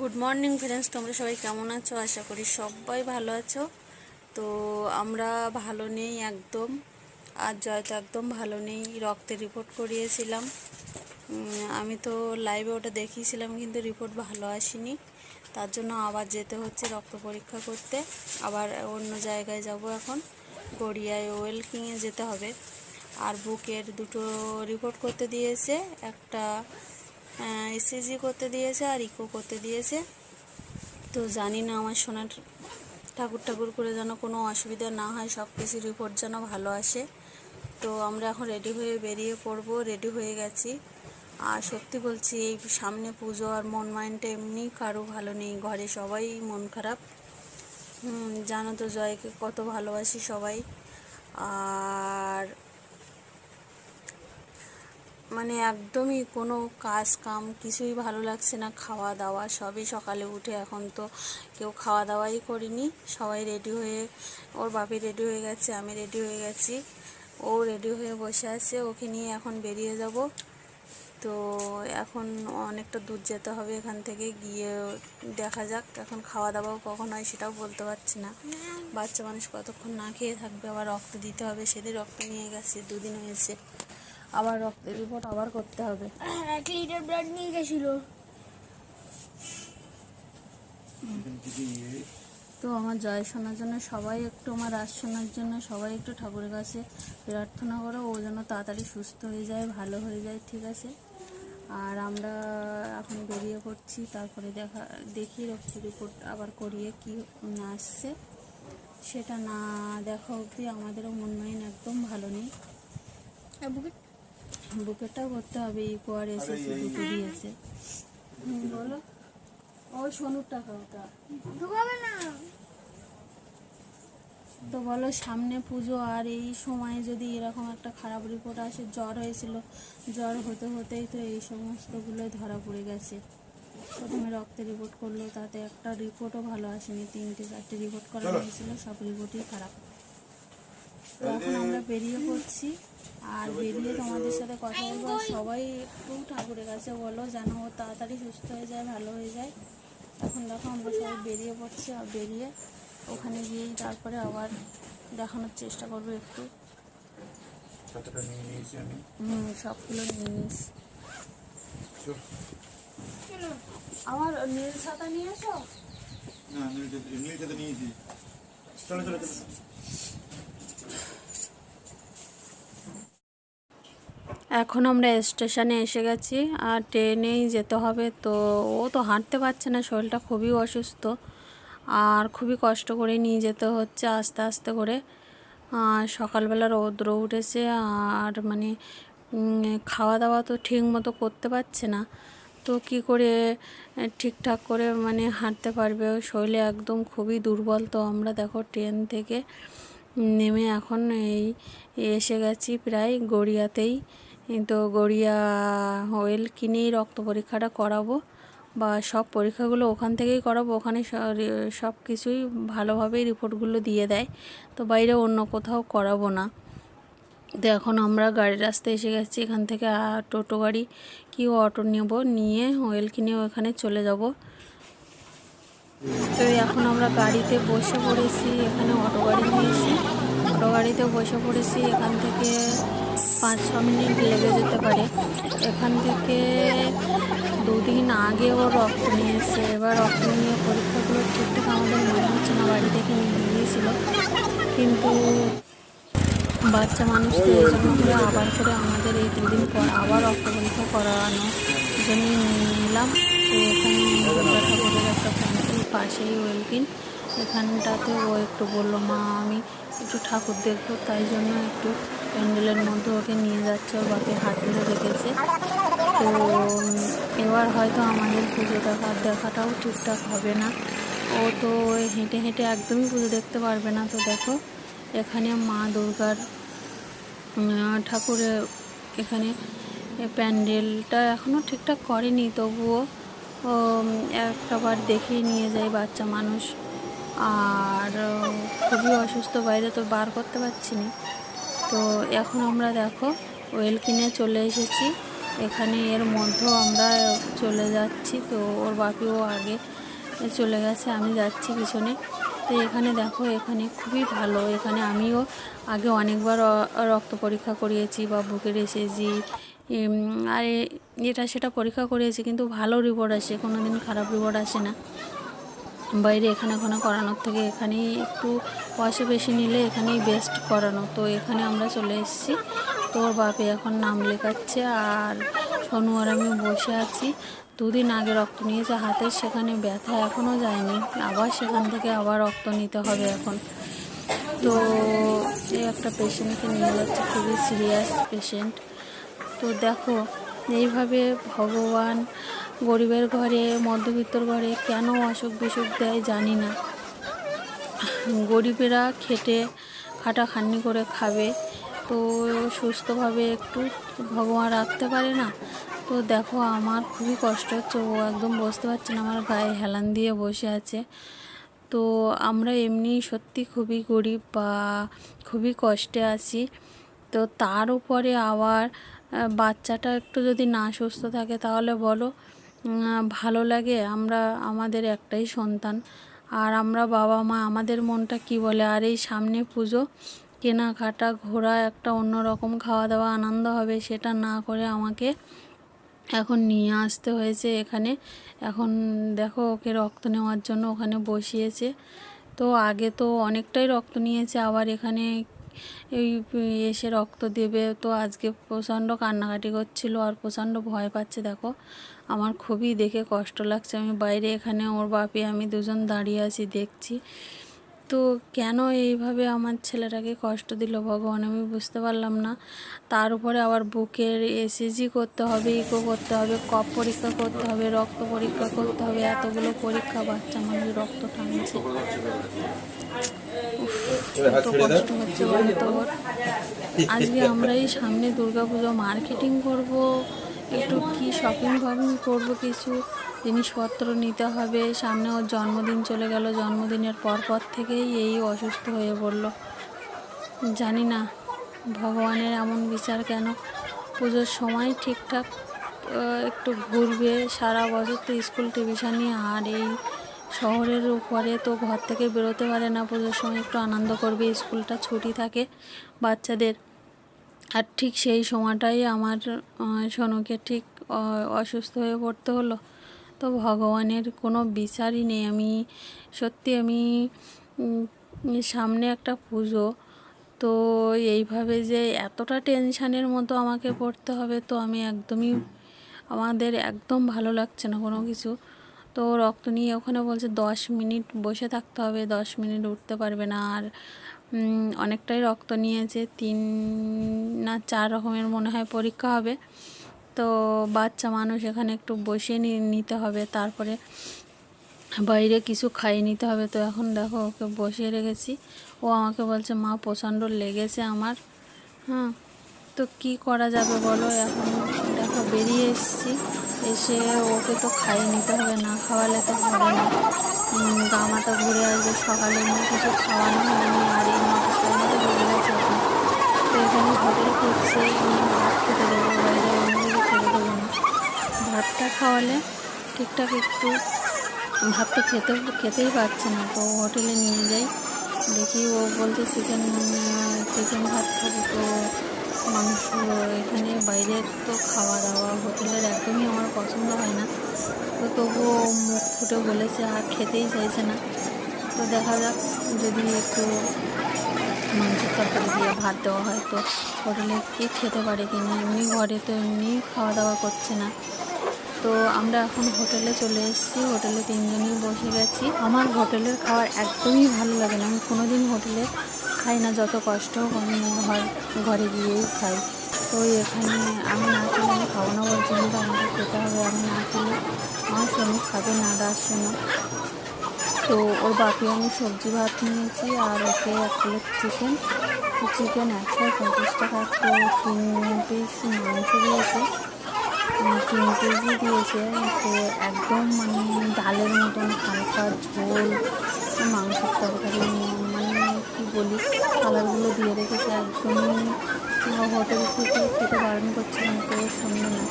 Good morning friends তোমরা সবাই কেমন আছো? আশা করি সবাই ভালো আছো। তো আমরা ভালো নেই একদম। আর জয় তো একদম ভালো নেই। রক্তের রিপোর্ট করিয়েছিলাম। আমি তো লাইভে ওটা দেখিয়েছিলাম, কিন্তু রিপোর্ট ভালো আসেনি। তার জন্য আবার যেতে হচ্ছে রক্ত পরীক্ষা করতে। আবার অন্য জায়গায় যাব এখন। গড়িয়ায় ওয়েলকিংয়ে যেতে হবে। আর বুকের দুটো রিপোর্ট করতে দিয়েছে। একটা এসএসজি করতে দিয়েছে আর ইকো করতে দিয়েছে। তো জানি না আমার সোনার ঠাকুর ঠাকুর করে যেন কোনো অসুবিধা না হয়, সব কিছু রিপোর্ট যেন ভালো আসে। তো আমরা এখন রেডি হয়ে বেরিয়ে পড়ব রেডি হয়ে গেছি। আর সত্যি বলছি, এই সামনে পুজো আর মন মাইন্ডটা এমনি কারও ভালো নেই, ঘরে সবাই মন খারাপ। জানো তো জয়কে কত ভালোবাসি সবাই। আর মানে একদমই কোনো কাজ কাম কিছুই ভালো লাগছে না। খাওয়া দাওয়া সবই সকালে উঠে এখন তো কেউ খাওয়া দাওয়াই করিনি। সবাই রেডি হয়ে, ওর বাপি রেডি হয়ে গেছে, আমি রেডি হয়ে গেছি। ও রেডি হয়ে বসে আছে, ওকে নিয়ে এখন বেরিয়ে যাব। তো এখন অনেকটা দূর যেতে হবে এখান থেকে, গিয়ে দেখা যাক এখন খাওয়া দাওয়াও কখন হয় সেটাও বলতে পারছি না। বাচ্চা মানুষ কতক্ষণ না খেয়ে থাকবে, আবার রক্ত দিতে হবে, সেদিন রক্ত নিয়ে গেছে, দুদিন হয়েছে। আবার রক্তের রিপোর্ট আবার করতে হবে। এক লিটার ব্লাড নিয়ে গেছিল। তো আমার জয় শোনার জন্য সবাই একটু আমার রাজ শোনার জন্য সবাই একটু ঠাকুরের কাছে প্রার্থনা করো ও যেন তাড়াতাড়ি সুস্থ হয়ে যায় ভালো হয়ে যায় ঠিক আছে? আর আমরা এখন বেরিয়ে পড়ছি তারপরে দেখা দেখি রক্ত রিপোর্ট আবার করিয়ে কি আসছে। সেটা না দেখা অবধি আমাদেরও মন মাইন একদম ভালো নেই। বুকেরটাও করতে হবে ইকো কোয়ার দুটো দিয়েছে বলো। ওই সোনুর টাকা ওটা। ঢুকাবে না। তো বলো সামনে পুজো আর এই সময়ে যদি এরকম একটা খারাপ রিপোর্ট আসে জ্বর হয়েছিল জ্বর হতে হতেই তো এই সমস্তগুলো ধরা পড়ে গেছে। প্রথমে রক্তের রিপোর্ট করল তাতে একটা রিপোর্টও ভালো আসেনি তিনটে চারটে রিপোর্ট করা হয়েছিল সব রিপোর্টই খারাপ। তো এখন আমরা বেরিয়ে পড়ছি। আর বেরিয়ে তোমাদের সাথে কথা বলব। সবাই একটু ঠাকুরের কাছে বলো যেন ও তাড়াতাড়ি সুস্থ হয়ে যায় ভালো হয়ে যায়। এখন দেখো আমরা সবাই বেরিয়ে পড়ছি আর বেরিয়ে ওখানে গিয়েই তারপরে আবার দেখানোর চেষ্টা করব একটু। হুম সবগুলো নিয়ে নিস। আমার নীল ছাতা নিয়ে এসো। না নীল ছাতা নিয়েছি চলো চলো চলো। এখন আমরা স্টেশনে এসে গেছি আর ট্রেনেই যেতে হবে। তো ও তো হাঁটতে পারছে না, শরীরটা খুবই অসুস্থ। আর খুবই কষ্ট করে নিয়ে যেতে হচ্ছে আস্তে আস্তে করে। আর সকালবেলা রৌদ্র উঠেছে আর মানে খাওয়া দাওয়া তো ঠিক মতো করতে পারছে না। তো কি করে ঠিকঠাক করে মানে হাঁটতে পারবে? শরীরে একদম খুবই দুর্বল তো আমরা দেখো ট্রেন থেকে নেমে এখন এই, এসে গেছি প্রায় গড়িয়াতেই। তো গড়িয়া ওয়েল কিনেই রক্ত পরীক্ষাটা করাবো বা সব পরীক্ষাগুলো ওখান থেকেই করাবো। ওখানে সব কিছুই ভালোভাবেই রিপোর্টগুলো দিয়ে দেয়। তো বাইরে অন্য কোথাও করাবো না। তো এখন আমরা গাড়ির রাস্তায় এসে গেছি। এখান থেকে টোটো গাড়ি কি অটো নেব নিয়ে ওয়েল কিনে ওখানে চলে যাব। তো এখন আমরা গাড়িতে বসে পড়েছি। এখানে অটো গাড়ি নিয়েছি। অটো গাড়িতে বসে পড়েছি। এখান থেকে পাঁচ ছ মিনিট লেগে যেতে পারে। এখান থেকে দুদিন আগেও রক্ত নিয়েছে। এবার রক্ত নিয়ে পরীক্ষাগুলো ঠিকঠাক আমাদের মনে হচ্ছে না, বাড়ি থেকে নিয়ে গিয়েছিল। কিন্তু বাচ্চা মানুষ তো এই জন্য করে আবার করে আমাদের এই দুদিন পর আবার রক্ত পরীক্ষা করানো জন্য নিয়ে নিলাম। তো এখানে দুর্গা ঠাকুরের একটা প্যান্ডেল পাশেই ওয়েলকিন। এখানটাতে ও একটু বলল মা আমি একটু ঠাকুর দেখব। তাই জন্য একটু প্যান্ডেলের মধ্যে ওকে নিয়ে যাচ্ছে ওর বাপি হাত ধরে রেখেছে। তো এবার হয়তো আমাদের পুজো দেখা দেখাটাও ঠিকঠাক হবে না। ও তো হেঁটে হেঁটে একদমই পুজো দেখতে পারবে না। তো দেখো এখানে মা দুর্গার উম, ঠাকুরের এখানে প্যান্ডেলটা এখনও ঠিকঠাক করেনি। তবুও ও উম, একটাবার দেখিয়ে নিয়ে যায় বাচ্চা মানুষ। আর খুবই অসুস্থ, বাইরে তো বার করতে পারছি না তো এখন আমরা দেখো ওয়েল কিনে চলে এসেছি। এখানে এর মধ্যেও আমরা চলে যাচ্ছি, তো ওর বাপিও আগে চলে গেছে, আমি যাচ্ছি পিছনে। তো এখানে দেখো, এখানে খুবই ভালো। এখানে আমিও আগে অনেকবার রক্ত পরীক্ষা করিয়েছি বা বুকের এসেছি আর এটা সেটা পরীক্ষা করিয়েছি, কিন্তু ভালো রিপোর্ট আসে কোনো দিন খারাপ রিপোর্ট আসে না। বাইরে এখানে ওখানে করানোর থেকে এখানেই একটু পয়সা বেশি নিলে এখানেই বেস্ট করানো। তো এখানে আমরা চলে এসেছি। তো ওর বাপে এখন নাম লেখাচ্ছে আর সোনু আর আমি বসে আছি। দুদিন আগে রক্ত নিয়েছে হাতে, সেখানে ব্যথা এখনও যায়নি। আবার সেখান থেকে আবার রক্ত নিতে হবে এখন। তো এই একটা পেশেন্টকে নিয়ে যাচ্ছে, খুবই সিরিয়াস পেশেন্ট তো দেখো, এইভাবে ভগবান গরিবের ঘরে, মধ্যবিত্তর ঘরে কেন অসুখ বিসুখ দেয় জানি না। গরিবেরা খেটে, খাটাখাটনি করে খাবে। তো সুস্থভাবে একটু ভগবান রাখতে পারে না? তো দেখো, আমার খুবই কষ্ট হচ্ছে। ও একদম বসতে পারছে না আমার গায়ে হেলান দিয়ে বসে আছে। তো আমরা এমনি সত্যি খুবই গরিব বা খুবই কষ্টে আছি। তো তার উপরে আবার বাচ্চাটা একটু যদি না সুস্থ থাকে তাহলে বলো? ভালো লাগে, আমরা, আমাদের একটাই সন্তান। আর আমরা বাবা মা, আমাদের মনটা কি বলে? আর এই সামনে পুজো, কেনাকাটা, ঘোরা, একটা অন্যরকম খাওয়া দাওয়া, আনন্দ হবে, সেটা না করে আমাকে এখন নিয়ে আসতে হয়েছে এখানে। এখন দেখো, ওকে রক্ত নেওয়ার জন্য ওখানে বসিয়েছে। তো আগে তো অনেকটাই রক্ত নিয়েছে, আবার এখানে এই এসে রক্ত দেবে। তো আজকে প্রচণ্ড কান্নাকাটি করছিল আর প্রচণ্ড ভয় পাচ্ছে, দেখো। আমার খুবই দেখে কষ্ট লাগছে। আমি বাইরে এখানে, ওর বাপি, আমি দুজন দাঁড়িয়ে আছি, দেখছি। তো কেন এইভাবে আমার ছেলেটাকে কষ্ট দিল ভগবান আমি বুঝতে পারলাম না। তার উপরে আবার বুকের এসিজি করতে হবে ইকো করতে হবে কপ পরীক্ষা করতে হবে, রক্ত পরীক্ষা করতে হবে, এতগুলো পরীক্ষা, বাচ্চা মানুষ রক্ত টানছে। কষ্ট হচ্ছে আজকে আমরা এই সামনে দুর্গাপুজো মার্কেটিং করব, একটু কি শপিং ফপিং করব কিছু। জিনিসপত্র নিতে হবে। সামনে ওর জন্মদিন চলে গেল। জন্মদিনের পর পর থেকেই এই অসুস্থ হয়ে পড়ল। জানি না ভগবানের এমন বিচার কেন। পুজোর সময় ঠিকঠাক একটু ঘুরবে। সারা বছর তো স্কুল টিউশন আর এই শহরের উপরে তো ঘর থেকে বেরোতে পারে না। পুজোর সময় একটু আনন্দ করবে। স্কুলটা ছুটি থাকে বাচ্চাদের। আর ঠিক সেই সময়টাই আমার সোনুকে ঠিক অসুস্থ হয়ে পড়তে হলো। তো ভগবানের কোনো বিচারই নেই। আমি সত্যি আমি সামনে একটা পুজো, তো এইভাবে যে এতটা টেনশানের মতো আমাকে পড়তে হবে তো আমি একদমই, আমাদের একদম ভালো লাগছে না কোনো কিছু। তো রক্ত নিয়ে ওখানে বলছে দশ মিনিট বসে থাকতে হবে, দশ মিনিট উঠতে পারবে না। আর অনেকটাই রক্ত নিয়েছে, তিন না চার রকমের মনে হয় পরীক্ষা হবে। তো বাচ্চা মানুষ এখানে একটু বসিয়ে নি- নিতে হবে তারপরে বাইরে কিছু খাইয়ে নিতে হবে। তো এখন দেখো ওকে বসিয়ে রেখেছি। ও আমাকে বলছে মা প্রচণ্ড লেগেছে আমার। হ্যাঁ তো কি করা যাবে বলো? এখন দেখো বেরিয়ে এসেছি। এসে ওকে তো খাইয়ে নিতে হবে না খাওয়ালে তো হবে না। উম, গা মাথা ঘুরে আসবে সকালে এমনি কিছু খাওয়ানো হয়নি। আর এই নটা সাড়ে নটা গেছে তো এখানে হোটেল ভাত খেতে দেবো বাইরে অন্য কিছু খেতে দেবো না ভাতটা খাওয়ালে ঠিকঠাক একটু ভাত তো খেতে খেতেই পারছে না, তো হোটেলে নিয়ে যাই দেখি ও বলছে চিকেন চিকেন ভাত খাব তো মাংস, এখানে বাইরে তো খাওয়া দাওয়া হোটেলের একদমই আমার পছন্দ হয় না। তো তবুও মুখ ফুটে বলেছে, আর খেতেই চাইছে না। তো দেখা যাক, যদি একটু মাংসের তরকারি দিয়ে ভাত দেওয়া হয়, তো হোটেলে কে খেতে পারে কিনা এমনি ঘরে তো এমনি খাওয়া দাওয়া করছে না। তো আমরা এখন হোটেলে চলে এসেছি। হোটেলে তিনজনই বসে গেছি। আমার হোটেলের খাবার একদমই ভালো লাগে না। আমি কোনোদিন হোটেলে খাই না, যত কষ্ট হোক ঘর ঘরে গিয়েই খাই। তো এখানে আমি না খেলে আমি খাব না বলছি আমাকে খেতে হবে। আমি না খেলে আমার শোনো খাবে না ডার শোনো তো ওর বাকি আমি সবজি ভাত নিয়েছি, আর ওকে এক প্লেট চিকেন। চিকেন একশো পঁচিশ টাকা তিন পিস মাংস দিয়েছে। কেজি দিয়েছে তো একদম মানে ডালের মতন হালকা ঝোল মাংসের তরকারি মানে কি বলি কালারগুলো দিয়ে রেখেছে একদমই হোটেল থেকে খেতে বারণ করছিলাম তো শুনবে না।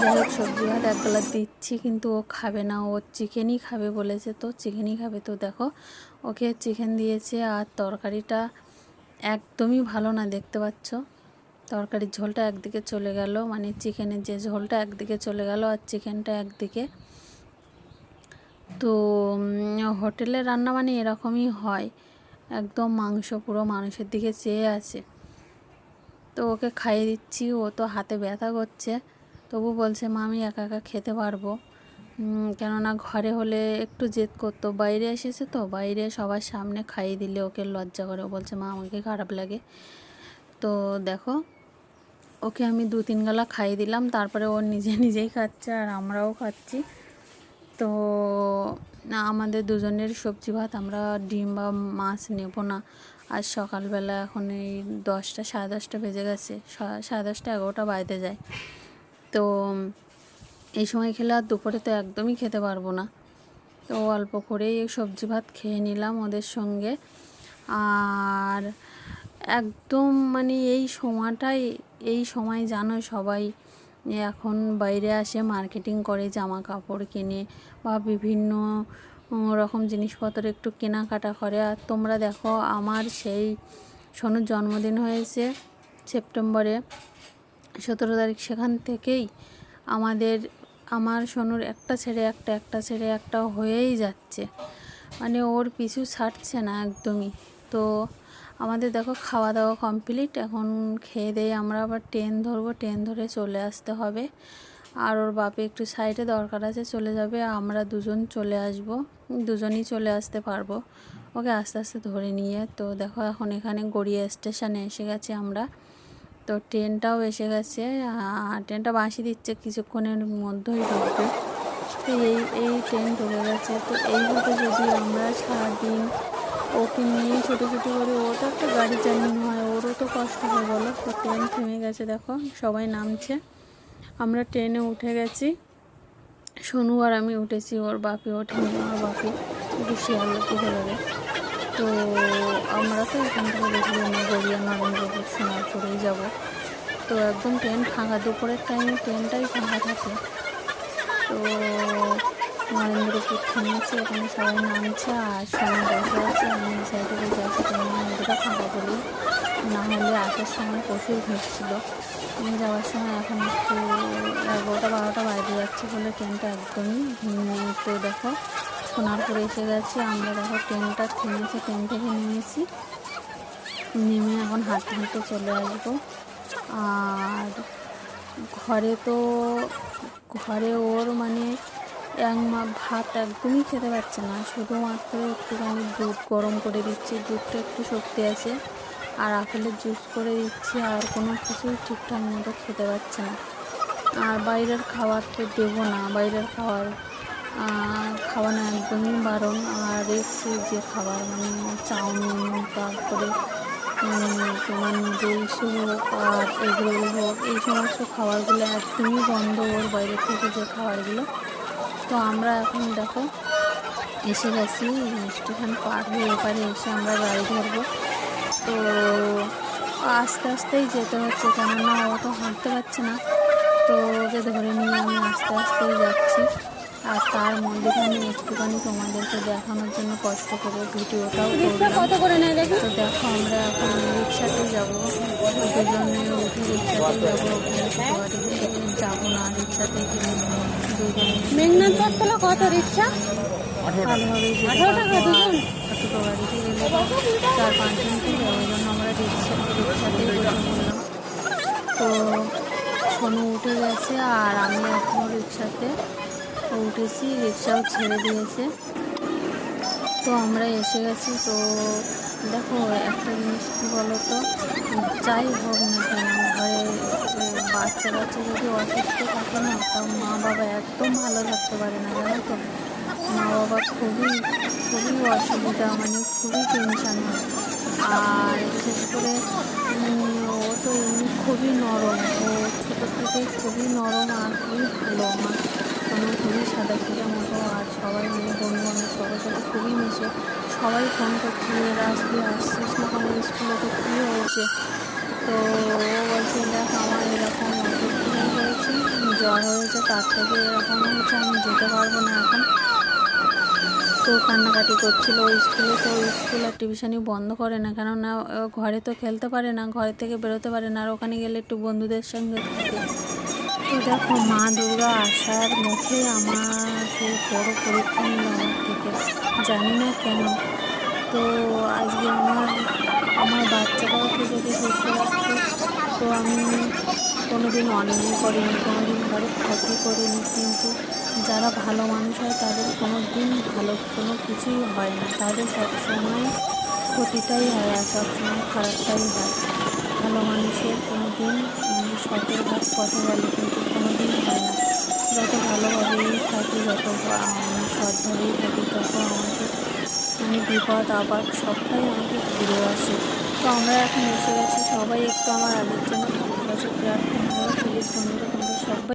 যাই হোক, সবজি ভাত এক গ্লাস দিচ্ছি, কিন্তু ও খাবে না, ও চিকেনই খাবে বলেছে, তো চিকেনই খাবে, তো দেখো, ওকে চিকেন দিয়েছে, আর তরকারিটা একদমই ভালো না, দেখতে পাচ্ছ। তরকারির ঝোলটা একদিকে চলে গেল মানে চিকেনের যে ঝোলটা একদিকে চলে গেল আর চিকেনটা একদিকে। তো হোটেলে রান্না মানে এরকমই হয়, একদম মাংস পুরো মানুষের দিকে চেয়ে আছে। তো ওকে খাইয়ে দিচ্ছি, ও তো হাতে ব্যথা করছে, তবু বলছে, মা, আমি একা একা খেতে পারব। কেননা ঘরে হলে একটু জেদ করতো, বাইরে এসেছে তো, বাইরে সবার সামনে খাইয়ে দিলে ওকে লজ্জা করে। বলছে, মা, আমাকে খারাপ লাগে। তো দেখো ওকে আমি দু, তিন গালা খাইয়ে দিলাম, তারপরে ও নিজে নিজেই খাচ্ছে আর আমরাও খাচ্ছি। তো আমাদের দুজনের সবজি ভাত আমরা ডিম বা মাছ নেব না। আজ সকালবেলা এখন এই দশটা, সাড়ে দশটা বেজে গেছে সাড়ে দশটা এগারোটা বাজতে যায়। তো এই সময় খেলে আর দুপুরে তো একদমই খেতে পারব না। তো অল্প করেই সবজি ভাত খেয়ে নিলাম ওদের সঙ্গে। আর একদম মানে এই সময়টাই এই সময় জানো সবাই এখন বাইরে আসে মার্কেটিং করে জামা কাপড় কিনে বা বিভিন্ন রকম জিনিসপত্র একটু কেনাকাটা করে। আর তোমরা দেখো আমার সেই সোনুর জন্মদিন হয়েছে সেপ্টেম্বরে। সতেরো তারিখ সেখান থেকেই আমাদের, আমার সোনুর একটা ছেড়ে একটা একটা ছেড়ে একটা হয়েই যাচ্ছে। মানে ওর পিছু ছাড়ছে না একদমই। তো আমাদের দেখো খাওয়া দাওয়া কমপ্লিট এখন খেয়ে দিয়ে আমরা আবার ট্রেন ধরবো ট্রেন ধরে চলে আসতে হবে। আর ওর বাপে একটু সাইডে দরকার আছে, চলে যাবে, আমরা দুজন চলে আসব, দুজনই চলে আসতে পারব। ওকে আস্তে আস্তে ধরে নিয়ে, তো দেখো এখন এখানে গড়িয়া স্টেশনে এসে গেছে আমরা। তো ট্রেনটাও এসে গেছে ট্রেনটা বাঁশি দিচ্ছে কিছুক্ষণের মধ্যেই ঢুকবে। তো এই এই ট্রেন ঢুকে গেছে, তো এইভাবে যদি আমরা সারাদিন ওকে নিয়ে ছোটো ছোটো করে ও তো একটা গাড়ি চালানো হয়, ওরও তো কষ্ট হয়, বলো। তো ট্রেন থেমে গেছে, দেখো, সবাই নামছে। আমরা ট্রেনে উঠে গেছি। সোনু আর আমি উঠেছি, ওর বাপি ওঠেনি আমার বাপি, একটু শিয়ালের দিকে যাবে তো আমরা তো এখান থেকে বেশি জন্য গড়িয়া নরেন্দ্রপুর সোনারপুরেই যাব। তো একদম ট্রেন ফাঁকা, দুপুরের টাইমে ট্রেনটাই ফাঁকা থাকে। তো নরেন্দ্রপুর থেমেছে এখানে সবাই নামছে আর সোনা বসে আছে। আমি সাইডে আছি ট্রেনের মধ্যেটা ফাঁকা বলি না হলে আসার সময় প্রচুর ভিড় ছিল। আমি যাওয়ার সময় এখন একটু এগারোটা, বারোটা বাইরে যাচ্ছে বলে ট্রেনটা একদমই তো দেখো, সোনারপুরে এসে গেছে। আমরা দেখো ট্রেনটা থেমেছে, ট্রেন থেকে নেমেছি। নেমে এখন হাঁটতে হাঁটতে চলে আসব। আর ঘরে তো, ঘরে ওর মানে মা ভাত একদমই খেতে পারছে না। শুধুমাত্র একটুখানি দুধ গরম করে দিচ্ছি, দুধটা একটু শক্তি আছে। আর আপেলের জুস করে দিচ্ছি, আর কোনো কিছুই ঠিকঠাক মতো খেতে পারছে না। আর বাইরের খাবার তো দেবো না। বাইরের খাবার খাওয়ানো একদমই বারণ। আর রেখছি যে খাবার মানে চাউমিন, তারপরে তোমার নুডলস হোক আর এগরোল হোক, এই সমস্ত খাবারগুলো একদমই বন্ধ ওর বাইরে থেকে যে খাবারগুলো তো আমরা এখন দেখো এসে গেছি স্টেশন পার হয়ে এপারে এসে আমরা গাড়ি ধরবো। তো আস্তে আস্তেই যেতে হচ্ছে কেননা ও তো হাঁটতে পারছে না। তো ওকে ধরে নিয়ে আমি আস্তে আস্তেই যাচ্ছি। আর তার মধ্যেখানে একটুখানি তোমাদেরকে দেখানোর জন্য কষ্ট করে ভিডিওটাও কত করে নেয় দেখি? তো দেখো আমরা এখন রিক্সাতে যাব। দুজনে উঠে রিক্সাতে যাব। থেকে যাব না রিক্সাতে মেঘনাথ বটতলা কত রিক্সা? আঠারো টাকা। দুজন? চার পাঁচজন থেকে ওই জন্য আমরা রিক্সা রিক্সাতেই বসে তো সোনু উঠে গেছে আর আমি এখনও রিক্সাতে উঠেছি রিক্সাও ছেড়ে দিয়েছে। তো আমরা এসে গেছি। তো দেখো একটা জিনিস কী বলো তো যাই হোক না কেন ঘরে এ, বাচ্চা যদি অসুস্থ থাকে না তাও মা বাবা একদম ভালো থাকতে পারে না জানো তো? মা বাবা খুবই খুবই অসুবিধা মানে খুবই টেনশান হয়। আর বিশেষ করে ও তো এমনি খুবই নরম ও ছোটো থেকে খুবই নরম আর খুবই ভালো। আমার কোনো খুবই সাদা দাদাগিরির মতো আর সবাই মিলে বন্ধু বান্ধব সবার সাথে খুবই মিশে। সবাই ফোন করছে রাস তুই আসছিস না কোনো? স্কুলে তো কী হয়েছে? তো ও বলছে, দেখ, আমার এরকম অসুস্থ হয়ে জ্বর হয়েছে, তার থেকে এরকম হয়েছে, আমি যেতে পারব না এখন। তো কান্নাকাটি করছিল ওই স্কুলে তো স্কুল আর টিউশনই বন্ধ করে না, কেননা ঘরে তো খেলতে পারে না, ঘরে থেকে বেরোতে পারে না, আর ওখানে গেলে একটু বন্ধুদের সঙ্গে থাকে। তো দেখো, মা দুর্গা আসার মুখে আমাকে বড় পরীক্ষা নিল আমার জানি না কেন। তো আজকে আমার আমার বাচ্চাটাকে যদি সুস্থ রাখতো তো আমি কোনোদিন অন্যায় করিনি কোনো দিন কারও ক্ষতি করিনি, কিন্তু যারা ভালো মানুষ হয়, তাদের কোনো দিন ভালো কোনো কিছুই হয় না। তাদের সবসময় ক্ষতিটাই হয় আর সবসময় খারাপটাই হয়। ভালো মানুষের কোনো দিন মানে সতের ভাগ পথে গেলে কিন্তু কোনো দিন হয় না। যত ভালোভাবেই থাকি, যত বা- ধরেই থাকি, তখন আমাকে মানে বিপদ আবার সবটাই আমাকে ঘুরে আসে। তো আমরা এখন এসে গেছি, সবাই একটু আমার আগের জন্য ভালোবাসে কাছে প্রার্থনা সুন্দর